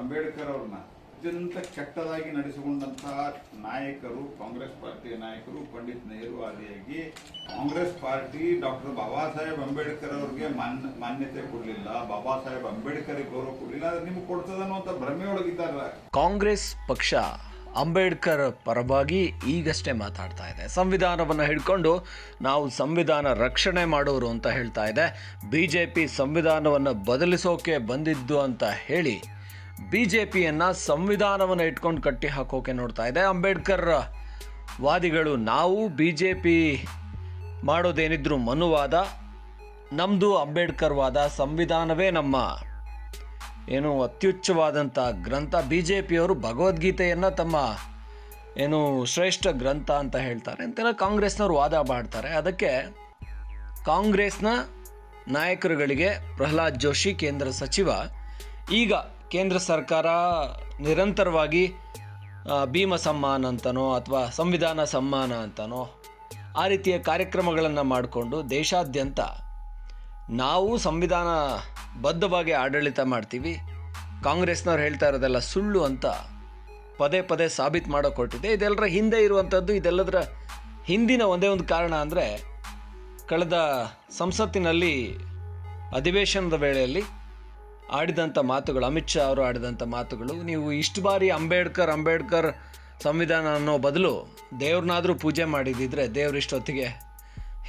ಅಂಬೇಡ್ಕರ್ ಅವ್ರನ್ನ ಅತ್ಯಂತ ಕೆಟ್ಟದಾಗಿ ನಡೆಸಿಕೊಂಡಂತಹ ನಾಯಕರು, ಕಾಂಗ್ರೆಸ್ ಪಾರ್ಟಿಯ ನಾಯಕರು, ಪಂಡಿತ್ ನೆಹರು ಆದಿಯಾಗಿ ಕಾಂಗ್ರೆಸ್ ಪಾರ್ಟಿ ಡಾಕ್ಟರ್ ಬಾಬಾ ಸಾಹೇಬ್ ಅಂಬೇಡ್ಕರ್ ಅವ್ರಿಗೆ ಮಾನ್ಯ ಮಾನ್ಯತೆ ಕೊಡಲಿಲ್ಲ. ಬಾಬಾ ಸಾಹೇಬ್ ಅಂಬೇಡ್ಕರ್ ಗೌರವ ಕೊಡಲಿಲ್ಲ. ಅದು ನಿಮ್ಗೆ ಕೊಡ್ತದ ಅನ್ನುವಂಥ ಭ್ರಮೆಯೊಳಗಿದ್ದಾರೆ. ಕಾಂಗ್ರೆಸ್ ಪಕ್ಷ ಅಂಬೇಡ್ಕರ್ ಪರವಾಗಿ ಈಗಷ್ಟೇ ಮಾತಾಡ್ತಾ ಇದೆ. ಸಂವಿಧಾನವನ್ನು ಹಿಡ್ಕೊಂಡು ನಾವು ಸಂವಿಧಾನ ರಕ್ಷಣೆ ಮಾಡೋರು ಅಂತ ಹೇಳ್ತಾ ಇದೆ. ಬಿ ಜೆ ಪಿ ಸಂವಿಧಾನವನ್ನು ಬದಲಿಸೋಕೆ ಬಂದಿದ್ದು ಅಂತ ಹೇಳಿ ಬಿ ಜೆ ಪಿಯನ್ನು ಸಂವಿಧಾನವನ್ನು ಇಟ್ಕೊಂಡು ಕಟ್ಟಿ ಹಾಕೋಕೆ ನೋಡ್ತಾ ಇದೆ. ಅಂಬೇಡ್ಕರ್ ವಾದಿಗಳು, ನಾವು ಬಿ ಜೆ ಪಿ ಮಾಡೋದೇನಿದ್ರು ಮನುವಾದ ನಮ್ಮದು ಅಂಬೇಡ್ಕರ್ ವಾದ ಸಂವಿಧಾನವೇ ನಮ್ಮ ಏನು ಅತ್ಯುಚ್ಚವಾದಂಥ ಗ್ರಂಥ. ಬಿ ಜೆ ಪಿಯವರು ಭಗವದ್ಗೀತೆಯನ್ನು ತಮ್ಮ ಏನು ಶ್ರೇಷ್ಠ ಗ್ರಂಥ ಅಂತ ಹೇಳ್ತಾರೆ. ಅಂತೆಲ್ಲ ಕಾಂಗ್ರೆಸ್ನವ್ರು ವಾದ ಮಾಡ್ತಾರೆ ಅದಕ್ಕೆ ಕಾಂಗ್ರೆಸ್ನ ನಾಯಕರುಗಳಿಗೆ ಪ್ರಹ್ಲಾದ್ ಜೋಶಿ, ಕೇಂದ್ರ ಸಚಿವ. ಈಗ ಕೇಂದ್ರ ಸರ್ಕಾರ ನಿರಂತರವಾಗಿ ಭೀಮ ಸಮ್ಮಾನ ಅಂತನೋ ಅಥವಾ ಸಂವಿಧಾನ ಸಮ್ಮಾನ ಅಂತನೋ ಆ ರೀತಿಯ ಕಾರ್ಯಕ್ರಮಗಳನ್ನು ಮಾಡಿಕೊಂಡು ದೇಶಾದ್ಯಂತ ನಾವು ಸಂವಿಧಾನ ಬದ್ಧವಾಗಿ ಆಡಳಿತ ಮಾಡ್ತೀವಿ. ಕಾಂಗ್ರೆಸ್ನವ್ರು ಹೇಳ್ತಾ ಇರೋದೆಲ್ಲ ಸುಳ್ಳು ಅಂತ ಪದೇ ಪದೇ ಸಾಬೀತು ಮಾಡೋಕೆ ಕೊಟ್ಟಿದೆ ಇದೆಲ್ಲರ ಹಿಂದೆ ಇರುವಂಥದ್ದು, ಇದೆಲ್ಲದರ ಹಿಂದಿನ ಒಂದೇ ಒಂದು ಕಾರಣ ಅಂದರೆ, ಕಳೆದ ಸಂಸತ್ತಿನಲ್ಲಿ ಅಧಿವೇಶನದ ವೇಳೆಯಲ್ಲಿ ಆಡಿದಂಥ ಮಾತುಗಳು, ಅಮಿತ್ ಶಾ ಅವರು ಆಡಿದಂಥ ಮಾತುಗಳು, ನೀವು ಇಷ್ಟು ಬಾರಿ ಅಂಬೇಡ್ಕರ್ ಅಂಬೇಡ್ಕರ್ ಸಂವಿಧಾನ ಅನ್ನೋ ಬದಲು ದೇವ್ರನ್ನಾದರೂ ಪೂಜೆ ಮಾಡಿದಿದ್ರೆ ದೇವ್ರು ಇಷ್ಟೊತ್ತಿಗೆ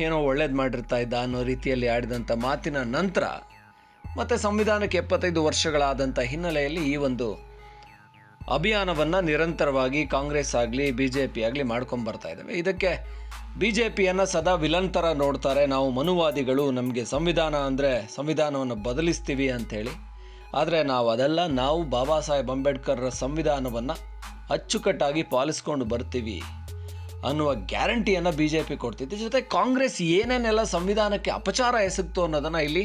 ಏನೋ ಒಳ್ಳೇದು ಮಾಡಿರ್ತಾ ಇದ್ದ ಅನ್ನೋ ರೀತಿಯಲ್ಲಿ ಆಡಿದಂಥ ಮಾತಿನ ನಂತರ ಮತ್ತು ಸಂವಿಧಾನಕ್ಕೆ ಎಪ್ಪತ್ತೈದು ವರ್ಷಗಳಾದಂಥ ಹಿನ್ನೆಲೆಯಲ್ಲಿ ಈ ಒಂದು ಅಭಿಯಾನವನ್ನು ನಿರಂತರವಾಗಿ ಕಾಂಗ್ರೆಸ್ ಆಗಲಿ ಬಿ ಜೆ ಪಿ ಆಗಲಿ ಮಾಡ್ಕೊಂಬರ್ತಾ ಇದ್ದಾವೆ ಇದಕ್ಕೆ ಬಿ ಜೆ ಪಿಯನ್ನು ಸದಾ ವಿಲನ್ ಥರ ನೋಡ್ತಾರೆ. ನಾವು ಮನುವಾದಿಗಳು, ನಮಗೆ ಸಂವಿಧಾನ ಅಂದರೆ ಸಂವಿಧಾನವನ್ನು ಬದಲಿಸ್ತೀವಿ ಅಂಥೇಳಿ ಆದರೆ ನಾವು ಅದೆಲ್ಲ ನಾವು ಬಾಬಾ ಸಾಹೇಬ್ ಅಂಬೇಡ್ಕರ್ರ ಸಂವಿಧಾನವನ್ನು ಅಚ್ಚುಕಟ್ಟಾಗಿ ಪಾಲಿಸ್ಕೊಂಡು ಬರ್ತೀವಿ ಅನ್ನುವ ಗ್ಯಾರಂಟಿಯನ್ನು ಬಿ ಜೆ ಪಿ ಕೊಡ್ತಿತ್ತು ಜೊತೆ ಕಾಂಗ್ರೆಸ್ ಏನೇನೆಲ್ಲ ಸಂವಿಧಾನಕ್ಕೆ ಅಪಚಾರ ಎಸಗ್ತು ಅನ್ನೋದನ್ನು ಇಲ್ಲಿ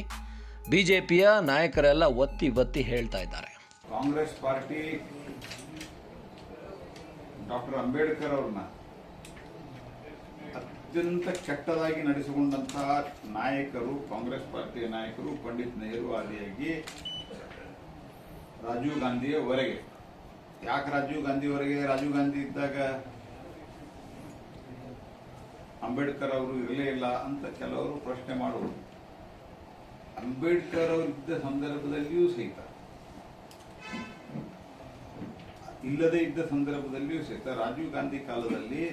ಬಿ ಜೆ ಪಿಯ ನಾಯಕರೆಲ್ಲ ಒತ್ತಿ ಒತ್ತಿ ಹೇಳ್ತಾ ಇದ್ದಾರೆ. ಕಾಂಗ್ರೆಸ್ ಪಾರ್ಟಿ ಡಾಕ್ಟರ್ ಅಂಬೇಡ್ಕರ್ ಅವ್ರನ್ನ ಅತ್ಯಂತ ಕೆಟ್ಟದಾಗಿ ನಡೆಸಿಕೊಂಡಂತಹ ನಾಯಕರು ಕಾಂಗ್ರೆಸ್ ಪಾರ್ಟಿಯ ನಾಯಕರು, ಪಂಡಿತ್ ನೆಹರು ಆದಿಯಾಗಿ ರಾಜೀವ್ ಗಾಂಧಿಯವರೆಗೆ. ಯಾಕೆ ರಾಜೀವ್ ಗಾಂಧಿವರೆಗೆ ರಾಜೀವ್ ಗಾಂಧಿ ಇದ್ದಾಗ ಅಂಬೇಡ್ಕರ್ ಅವರು ಇರಲೇ ಇಲ್ಲ ಅಂತ ಕೆಲವರು ಪ್ರಶ್ನೆ ಮಾಡುವುದು. ಅಂಬೇಡ್ಕರ್ ಅವರು ಇದ್ದ ಸಂದರ್ಭದಲ್ಲಿಯೂ ಸಹಿತ. ಇಲ್ಲದೆ ಇದ್ದ ಸಂದರ್ಭದಲ್ಲಿಯೂ ಸಹಿತ ರಾಜೀವ್ ಗಾಂಧಿ ಕಾಲದಲ್ಲಿ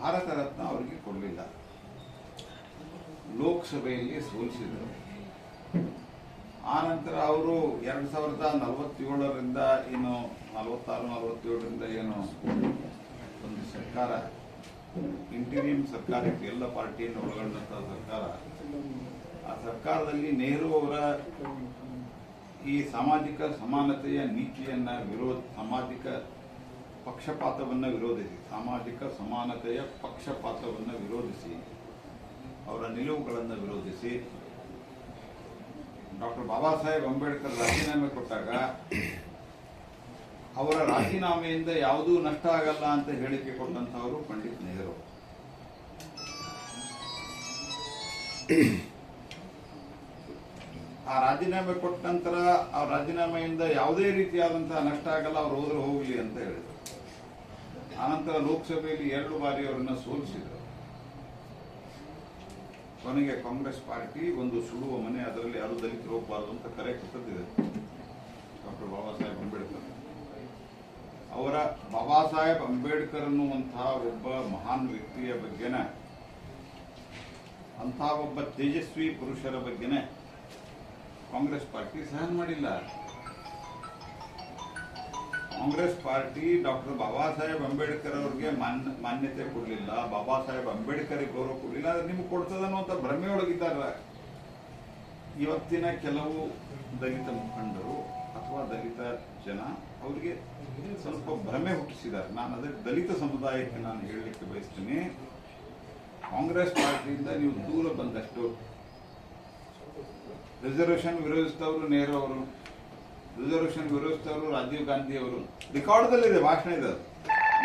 ಭಾರತ ರತ್ನ ಅವರಿಗೆ ಕೊಡಲಿಲ್ಲ. ಲೋಕಸಭೆಯಲ್ಲಿ ಸೋಲಿಸಿದರು. ಆನಂತರ ಅವರು ಎರಡ್ ಸಾವಿರದ ನಲವತ್ತೇಳರಿಂದ ಏನು ನಲವತ್ತಾರು, ನಲವತ್ತೇಳರಿಂದ ಏನು ಒಂದು ಸರ್ಕಾರ ಇಂಟೀರಿಯಂ ಸರ್ಕಾರ ಇತ್ತು. ಎಲ್ಲ ಪಾರ್ಟಿಯನ್ನು ಒಳಗೊಂಡಂತಹ ಸರ್ಕಾರ. ಆ ಸರ್ಕಾರದಲ್ಲಿ ನೆಹರು ಅವರ ಈ ಸಾಮಾಜಿಕ ಸಮಾನತೆಯ ನೀತಿಯನ್ನ ವಿರೋಧ, ಸಾಮಾಜಿಕ ಪಕ್ಷಪಾತವನ್ನು ವಿರೋಧಿಸಿ, ಸಾಮಾಜಿಕ ಸಮಾನತೆಯ ಪಕ್ಷಪಾತವನ್ನು ವಿರೋಧಿಸಿ, ಅವರ ನಿಲುವುಗಳನ್ನು ವಿರೋಧಿಸಿ ಡಾಕ್ಟರ್ ಬಾಬಾ ಸಾಹೇಬ್ ಅಂಬೇಡ್ಕರ್ ರಾಜೀನಾಮೆ ಕೊಟ್ಟಾಗ ಅವರ ರಾಜೀನಾಮೆಯಿಂದ ಯಾವುದೂ ನಷ್ಟ ಆಗಲ್ಲ ಅಂತ ಹೇಳಿಕೆ ಕೊಟ್ಟಂತವರು ಪಂಡಿತ್ ನೆಹರು. ಆ ರಾಜೀನಾಮೆ ಕೊಟ್ಟ ನಂತರ ಆ ರಾಜೀನಾಮೆಯಿಂದ ಯಾವುದೇ ರೀತಿಯಾದಂತಹ ನಷ್ಟ ಆಗಲ್ಲ, ಅವ್ರು ಹೋದ್ರೆ ಹೋಗ್ಲಿ ಅಂತ ಹೇಳಿದರು. ಆನಂತರ ಲೋಕಸಭೆಯಲ್ಲಿ ಎರಡು ಬಾರಿ ಅವರನ್ನ ಸೋಲಿಸಿದರು. ಕೊನೆಗೆ ಕಾಂಗ್ರೆಸ್ ಪಾರ್ಟಿ ಒಂದು ಸುಡುವ ಮನೆ ಅದರಲ್ಲಿ ಯಾರು ದಲಿತರು ಹೋಗಬಾರದು ಅಂತ ಕರೆ ಕೊಟ್ಟಿದೆ. ಡಾಕ್ಟರ್ ಬಾಬಾ ಸಾಹೇಬ್ ಅಂಬೇಡ್ಕರ್. ಅವರ ಬಾಬಾ ಸಾಹೇಬ್ ಅಂಬೇಡ್ಕರ್ ಅನ್ನುವಂತಹ ಒಬ್ಬ ಮಹಾನ್ ವ್ಯಕ್ತಿಯ ಬಗ್ಗೆನ, ಅಂತಹ ಒಬ್ಬ ತೇಜಸ್ವಿ ಪುರುಷರ ಬಗ್ಗೆನೆ ಕಾಂಗ್ರೆಸ್ ಪಾರ್ಟಿ ಸಹನ ಮಾಡಿಲ್ಲ. ಕಾಂಗ್ರೆಸ್ ಪಾರ್ಟಿ ಡಾಕ್ಟರ್ ಬಾಬಾ ಸಾಹೇಬ್ ಅಂಬೇಡ್ಕರ್ ಅವ್ರಿಗೆ ಮಾನ್ಯ ಮಾನ್ಯತೆ ಕೊಡಲಿಲ್ಲ. ಬಾಬಾ ಸಾಹೇಬ್ ಅಂಬೇಡ್ಕರ್ ಗೌರವ ಕೊಡಲಿಲ್ಲ. ಅದು ನಿಮ್ಗೆ ಅಂತ ಅನ್ನುವಂಥ ಒಳಗಿದ್ದಾರ ಇವತ್ತಿನ ಕೆಲವು ದಲಿತ ಮುಖಂಡರು ಅಥವಾ ದಲಿತ ಜನ ಅವರಿಗೆ ಸ್ವಲ್ಪ ಭ್ರಮೆ ಹುಟ್ಟಿಸಿದ್ದಾರೆ. ನಾನು ಅದಕ್ಕೆ ದಲಿತ ಸಮುದಾಯಕ್ಕೆ ನಾನು ಹೇಳಲಿಕ್ಕೆ ಬಯಸ್ತೀನಿ. ಕಾಂಗ್ರೆಸ್ ಪಾರ್ಟಿಯಿಂದ ನೀವು ದೂರ ಬಂದಷ್ಟು ರಿಸರ್ವೇಷನ್ ವಿರೋಧಿಸಿದವರು ನೆಹರು ಅವರು ರಿಸರ್ವೇಶನ್ ವಿರೋಧಿಸಿದವರು ರಾಜೀವ್ ಗಾಂಧಿ ಅವರು. ರೆಕಾರ್ಡ್ದಲ್ಲಿದೆ ಭಾಷಣ ಇದೆ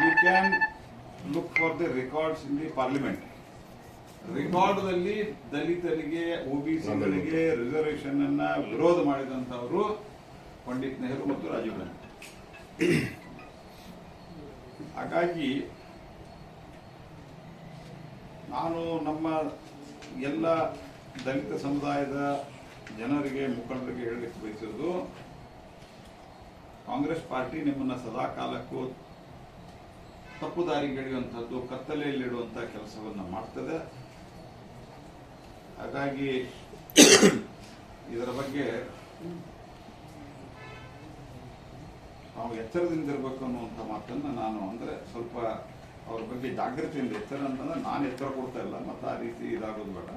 you can look for the records in the parliament ರೆಕಾರ್ಡ್ದಲ್ಲಿ ದಲಿತರಿಗೆ ಒಬಿಸಿಗಳಿಗೆ ರಿಸರ್ವೇಶನ್ ಅನ್ನ ವಿರೋಧ ಮಾಡಿದಂತವರು ಪಂಡಿತ್ ನೆಹರು ಮತ್ತು ರಾಜೀವ್ ಗಾಂಧಿ. ಹಾಗಾಗಿ, ನಾನು ನಮ್ಮ ಎಲ್ಲ ದಲಿತ ಸಮುದಾಯದ ಜನರಿಗೆ, ಮುಖಂಡರಿಗೆ ಹೇಳಲಿಕ್ಕೆ ಬಯಸೋದು ಕಾಂಗ್ರೆಸ್ ಪಾರ್ಟಿ ನಿಮ್ಮನ್ನ ಸದಾ ಕಾಲಕ್ಕೂ ತಪ್ಪು ದಾರಿಗೆಳೆಯುವಂಥದ್ದು ಕತ್ತಲೆಯಲ್ಲಿಡುವಂಥ ಕೆಲಸವನ್ನು ಮಾಡ್ತದೆ. ಹಾಗಾಗಿ ಇದರ ಬಗ್ಗೆ ನಾವು ಎಚ್ಚರದಿಂದಿರಬೇಕು ಅನ್ನುವಂಥ ಮಾತನ್ನು ನಾನು ಅಂದರೆ ಸ್ವಲ್ಪ ಅವ್ರ ಬಗ್ಗೆ ಜಾಗೃತಿಯಿಂದ ಎಚ್ಚರ ಅಂತಂದ್ರೆ ನಾನು ಎಚ್ಚರ ಕೊಡ್ತಾ ಇಲ್ಲ. ಮತ್ತು ಆ ರೀತಿ ಇದಾಗೋದು ಬೇಡ.